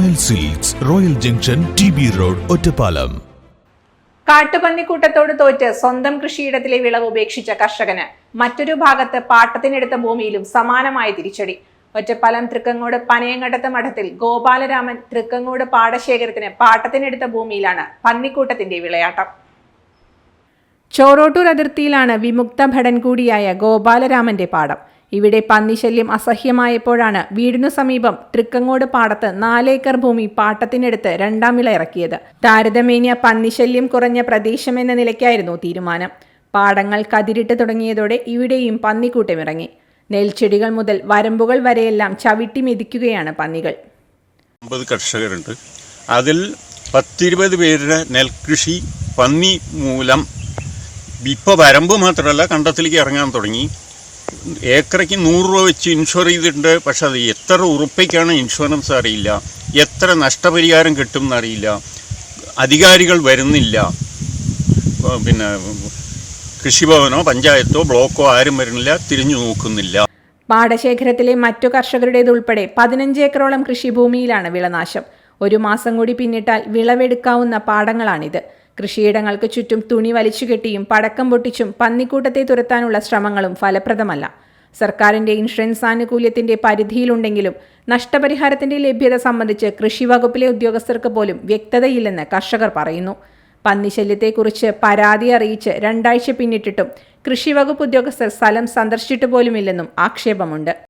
Royal Silks Royal junction T B road Ottapalam കാട്ടുപന്നിക്കൂട്ടത്തോട് തോറ്റ് സ്വന്തം കൃഷിയിടത്തിലെ വിളവ് ഉപേക്ഷിച്ച കർഷകന് മറ്റൊരു ഭാഗത്ത് പാട്ടത്തിനെടുത്ത ഭൂമിയിലും സമാനമായ തിരിച്ചടി. ഒറ്റപ്പാലം തൃക്കങ്ങോട് പനയങ്കണ്ടത്ത് മഠത്തിൽ ഗോപാലരാമൻ തൃക്കങ്ങോട് പാടശേഖരത്തിന് പാട്ടത്തിനെടുത്ത ഭൂമിയിലാണ് പന്നിക്കൂട്ടത്തിന്റെ വിളയാട്ടം. ചോറോട്ടൂർ അതിർത്തിയിലാണ് വിമുക്ത ഭടൻ കൂടിയായ ഗോപാലരാമന്റെ പാടം. ഇവിടെ പന്നിശല്യം അസഹ്യമായപ്പോഴാണ് വീടിനു സമീപം തൃക്കങ്ങോട് പാടത്ത് നാലേക്കർ ഭൂമി പാട്ടത്തിനെടുത്ത് രണ്ടാം വിള ഇറക്കിയത്. താരതമ്യേന പന്നിശല്യം കുറഞ്ഞ പ്രദേശമെന്ന നിലയ്ക്കായിരുന്നു തീരുമാനം. പാടങ്ങൾ കതിരിട്ട് തുടങ്ങിയതോടെ ഇവിടെയും പന്നിക്കൂട്ടമിറങ്ങി നെൽച്ചെടികൾ മുതൽ വരമ്പുകൾ വരെയെല്ലാം ചവിട്ടി മെതിക്കുകയാണ് പന്നികൾ. അമ്പത് കർഷകരുണ്ട്. അതിൽ പത്തിരുപത് പേരുടെ നെൽകൃഷി പന്നി മൂലം ഇപ്പോൾ വരമ്പ് മാത്രമല്ല കണ്ടത്തിലേക്ക് ഇറങ്ങാൻ തുടങ്ങി. ഏക്കറയ്ക്ക് നൂറ് രൂപ വെച്ച് ഇൻഷുർ ചെയ്തിട്ടുണ്ട്. പക്ഷെ അത് എത്ര ഉറുപ്പയ്ക്കാണ് ഇൻഷുറൻസ് അറിയില്ല. എത്ര നഷ്ടപരിഹാരം കിട്ടും എന്നറിയില്ല അധികാരികൾ വരുന്നില്ല. പിന്നെ കൃഷിഭവനോ പഞ്ചായത്തോ ബ്ലോക്കോ ആരും വരുന്നില്ല. തിരിഞ്ഞു നോക്കുന്നില്ല. പാടശേഖരത്തിലെ മറ്റു കർഷകരുടേതുൾപ്പെടെ പതിനഞ്ച് ഏക്കറോളം കൃഷിഭൂമിയിലാണ് വിളനാശം. ഒരു മാസം കൂടി പിന്നിട്ടാൽ വിളവെടുക്കാവുന്ന പാടങ്ങളാണിത്. കൃഷിയിടങ്ങൾക്ക് ചുറ്റും തുണി വലിച്ചു കെട്ടിയും പടക്കം പൊട്ടിച്ചും പന്നിക്കൂട്ടത്തെ തുരത്താനുള്ള ശ്രമങ്ങളും ഫലപ്രദമല്ല. സർക്കാരിന്റെ ഇൻഷുറൻസ് ആനുകൂല്യത്തിന്റെ പരിധിയിലുണ്ടെങ്കിലും നഷ്ടപരിഹാരത്തിന്റെ ലഭ്യത സംബന്ധിച്ച് കൃഷി വകുപ്പിലെ ഉദ്യോഗസ്ഥർക്ക് പോലും വ്യക്തതയില്ലെന്ന് കർഷകർ പറയുന്നു. പന്നിശല്യത്തെക്കുറിച്ച് പരാതി അറിയിച്ച് രണ്ടാഴ്ച പിന്നിട്ടിട്ടും കൃഷി വകുപ്പ് ഉദ്യോഗസ്ഥർ സ്ഥലം സന്ദർശിച്ചിട്ട് പോലുമില്ലെന്നും ആക്ഷേപമുണ്ട്.